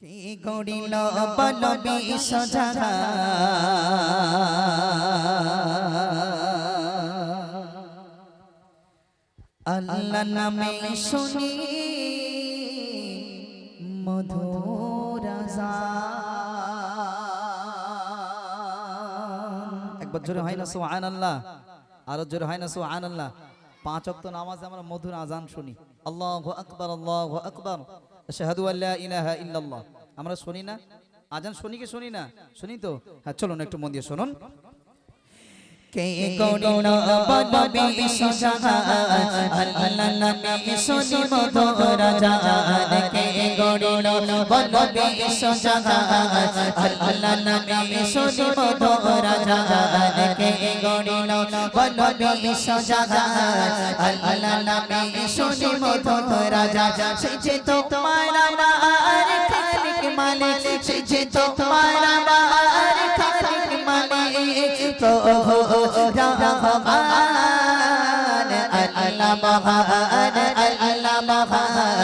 কে নামে শুনি মধুর একবার জোরে হয় না সুহান আল্লাহ আরও জোরে হয় না সুহান আল্লাহ পাঁচ অক্ত নামাজে আমরা মধুর আজান শুনি। আল্লাহ আকবর আল্লাহ আকবর। আমরা শুনি না? আজান শুনি কি শুনি না? শুনি তো? হ্যাঁ চলুন একটু মন দিয়ে শুনুন। কে বল বিশ্ব জাহান আল্লাহ নামে মধুর জাহান কে বল বিশ্ব জাহান আল্লাহ নামে মধুর জাহান কে বল বিশ্ব জাহান আল্লাহ নামে শুনি মধুর জাহান সে যে তোমার আমার খালিক মালিক সে যে তোমার আমার মালিক প্রভু রহমান আল্লাহ মহান আল্লাহ মহান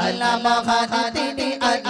আল্লাহ মহান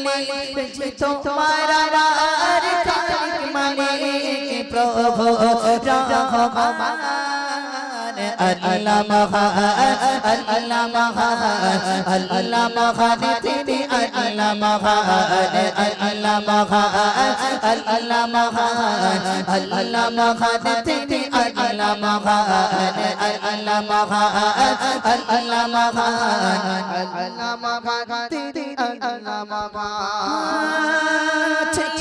মালিক রহমান আল্লাহ আল্লাহ আল্লাহ তিনি আল্লাহ আল্লাহ আল্লাহ আল্লাহ তিনি আল্লাহ আল্লাহ আল্লাহ আল্লাহ তিনি আল্লাহ ছেড়ে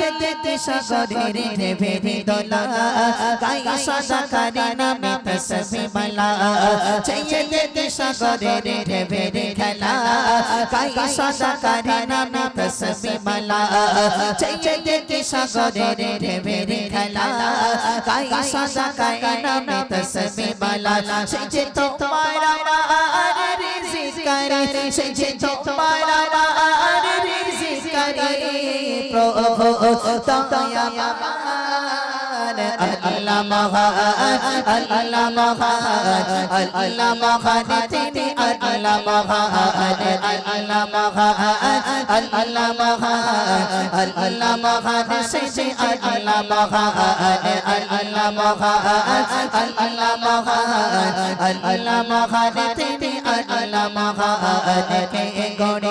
সাগরের ভেবে দোলা গাই সদা কারি নামে তসবি মালা। ছেড়ে সাগরের ভেবে খেলা গাই সদা কারি নামে তসবি মালা। ছেড়ে সাগরের ভেবে খেলা গাই সদা কারি নামে তসবি মালা। সে যে তোমার আমার রিজিক করে সে যে তোমার আমার রিজিক করে প্রভু দয়াবান আল্লাহ মহান আল্লাহ মহান আল্লাহ মহান তিনি আল্লাহ মহান আল্লাহ মহান আল্লাহ মহান আল্লাহ মহান সে আল্লাহ মহান আল্লাহ মহান আল্লাহ মহান আল্লাহ মহান তিনি আল্লাহ মহান কে গড়িল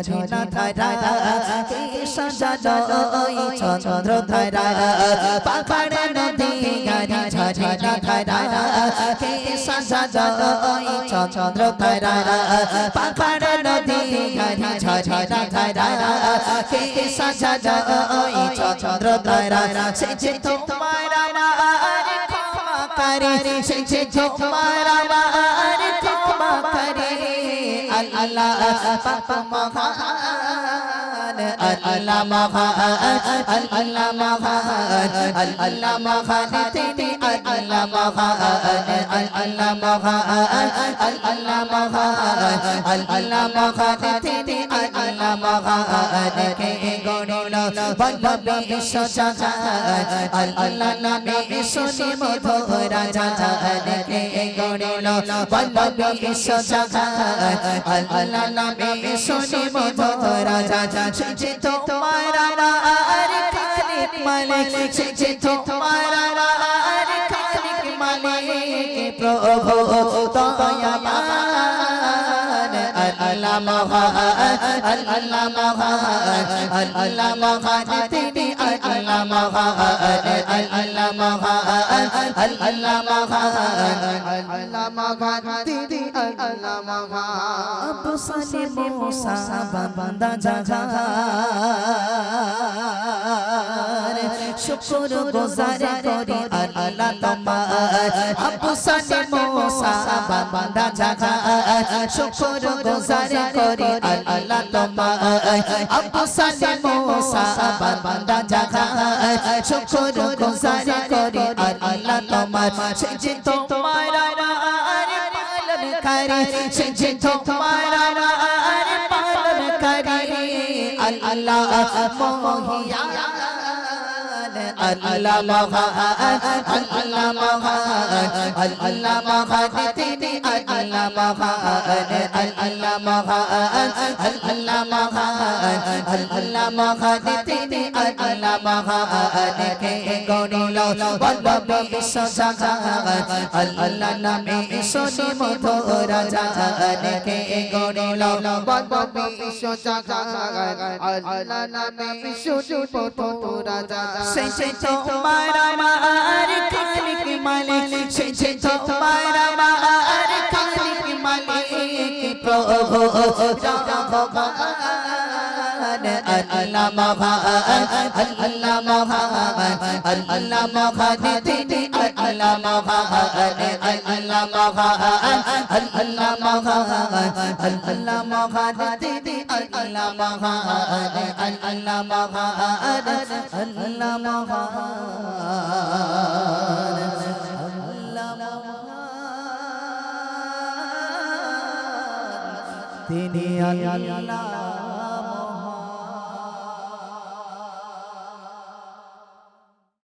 গারি ধারা কে ওই চন্দ্র ধারা পাপড় নদী গারি ঝঝনা ধারা কে ওই চন্দ্র ধারা পাপড় নদী গারি ঝঝনা ধারা কে ওই চন্দ্র ধারা সে যে তোমার আমার ক্ষমা করে সে যে তোমার আমার আল্লাহ পাপ মহান আল্লাহ মহান আল্লাহ মহান আল্লাহ মহান তিনি আল্লাহ মহান আল্লাহ মহান আল্লাহ মহান আল্লাহ মহান তিনি আল্লাহ মহান কে গড়িল বল বিশ্ব জাহান আল্লাহ নামে শুনি মধুর জাহান কে গড়িল বল বিশ্ব জাহান আল্লাহ নামে শুনি মধুর জাহান সে যে তোমার আর খালিক মালিক মানে, সে যে তোমার আর মানে, প্রভু দয়া আল্লাহ মহান আল্লাহ মহান আল্লাহ মহান তিনি আল্লাহ মহান আল্লাহ মহান আল্লাহ মহান আল্লাহ মহান তিনি আল্লাহ মহান আবু সালে মুসা বান্দা জাগার শুকর গুজার করি আল্লাহ তোমার আবু সালে মুসা বান্দা জাগার শুকর গুজার করি আল্লাহ তোমার আবু সালে মুসা বান্দা জাগার শুকর গুজার করি আল্লাহ তোমার যে তোমার পালন করে যে তোমার পালন করে আল্লাহ মহিয়ান আল্লাহ মহান আল্লাহ মহান আল্লাহ মহান তিনি আল্লাহ মহান আল্লাহ মহান আল্লাহ মহান আল্লাহ মহান তিনি আল্লাহ মহান কে গণিল বলবে বিশ্ব জাগান আল্লাহ নামে শনি মধুর জাগান কে বলবে বিশ্ব আল্লাহ নামে শুধু পথ রাজা। সেই যে তোমার আমার মালিক সে যে তোমার আমার আল্লাহ মহান আল্লাহ মহান আল্লাহ মহান তিনি আল্লাহ মহান আল্লাহ মহান আল্লাহ মহান আল্লাহ মহান তিনি আল্লাহ মহান আল্লাহ মহান আল্লাহ মহান তিনি আল্লাহ